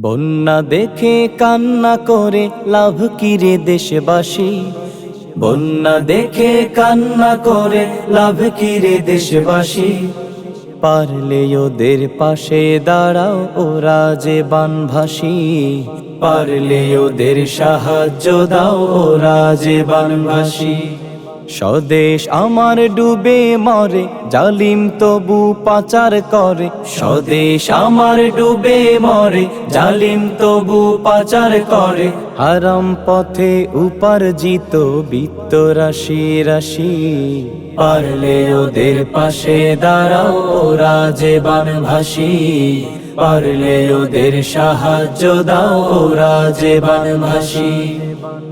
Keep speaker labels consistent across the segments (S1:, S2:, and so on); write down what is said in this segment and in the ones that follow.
S1: বন্যা দেখে কান্না করে, লাভ কিরে দেশবাসী? বন্যা দেখে কান্না করে, লাভ কিরে দেশবাসী? পারলে ওদের পাশে দাঁড়াও, ওরা যে বানভাসী। পারলে ওদের সাহায্য দাও, ওরা যে বানভাসী। স্বদেশ আমার ডুবে মরে, জালিম তবু পাচার করে। স্বদেশ আমার ডুবে মরে, জালিম তবু পাচার করে। হারাম পথে উপার্জিত বিত্ত রাশি রাশি। পারলে ওদের পাশে দাঁড়াও, ওরা যে বানভাসী পারলে ওদের সাহায্য দাও, ওরা যে বানভাসী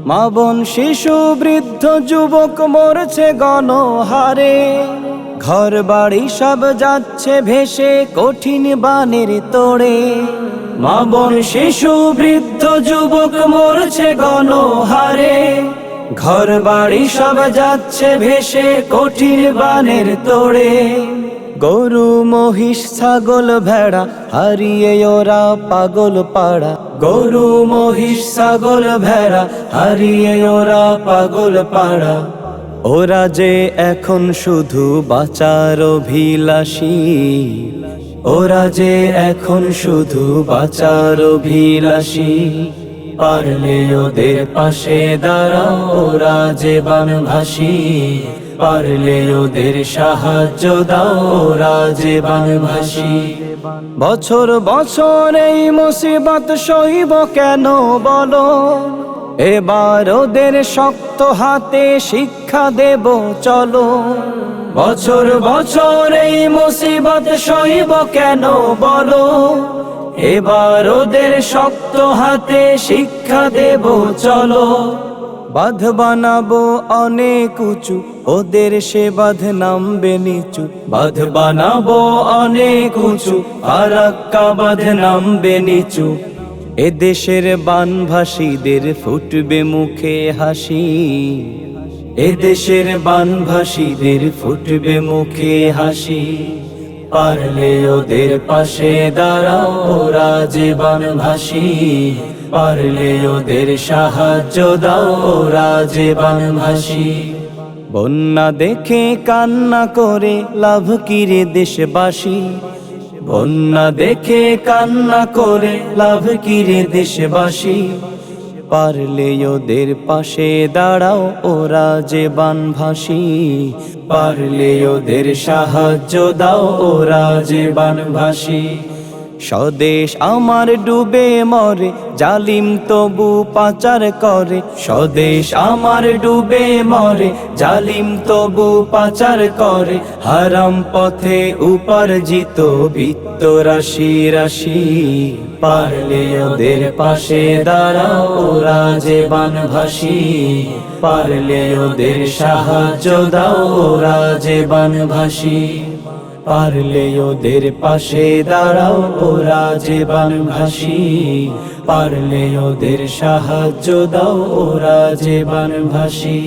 S1: মা বোন, শিশু, বৃদ্ধ, যুবক মরছে গণহারে। ঘর বাড়ি সব যাচ্ছে ভেসে কঠিন বানের তোড়ে। মা বোন, শিশু, বৃদ্ধ, যুবক মরছে গণহারে। ঘর বাড়ি সব যাচ্ছে ভেসে কঠিন বানের তোড়ে। গরু, মহিষ, ছাগল, ভেড়া, হারিয়ে ওরা পাগল পাড়া। গরু, মহিষ, ছাগল, ভেড়া, হারিয়ে ওরা পাগল পাড়া। ওরা যে এখন শুধু বাঁচার অভিলাষী। ওরা যে এখন শুধু বাঁচার অভিলাষী। পারলে ওদের পাশে দাঁড়াও ওরা যে বানভাসী পারলে ওদের সাহায্য দাও যে বানভাসী বছর বছর এই মুসিবত সইব কেন বলো? এবার ওদের শক্ত হাতে শিক্ষা দেব, চলো। বছর বছর এই মুসিবত সইব কেন বলো? এবার ওদের শক্ত হাতে শিক্ষা দেব চলো। বাঁধ বানাবো অনেক উঁচু ওদের সে বাঁধ নামবে নিচু। বাঁধ বানাবো অনেক উঁচু ফারাক্কা বাঁধ নামবে নিচু। এদেশের বানভাসীদের ফুটবে মুখে হাসি। এদেশের বানভাসীদের ফুটবে মুখে হাসি। পারলে ওদের পাশে দাঁড়াও, ওরা যে বানভাসী পারলে ওদের সাহায্য দাও, ওরা যে বানভাসী বন্যা দেখে কান্না করে, লাভ কিরে দেশবাসী? বন্যা দেখে কান্না করে, লাভ কিরে দেশবাসী? পারলে ওদের পাশে দাঁড়াও ওরা যে বানভাসী পারলে ওদের সাহায্য দাও ওরা যে বানভাসী স্বদেশ আমার ডুবে মরে, জালিম তবু পাচার করে। স্বদেশ আমার ডুবে মরে, জালিম তবু পাচার করে। হারাম পথে উপার্জিত বিত্ত রাশি রাশি, পারলে ওদের পাশে দাঁড়াও রাজে বানভাসী পারলে ওদের সাহায্য দাও রাজে বানভাসী পারলে ওদের পাশে দাঁড়াও ওরা যে বানভাসী পারলে ওদের সাহায্য দাও ওরা যে বানভাসী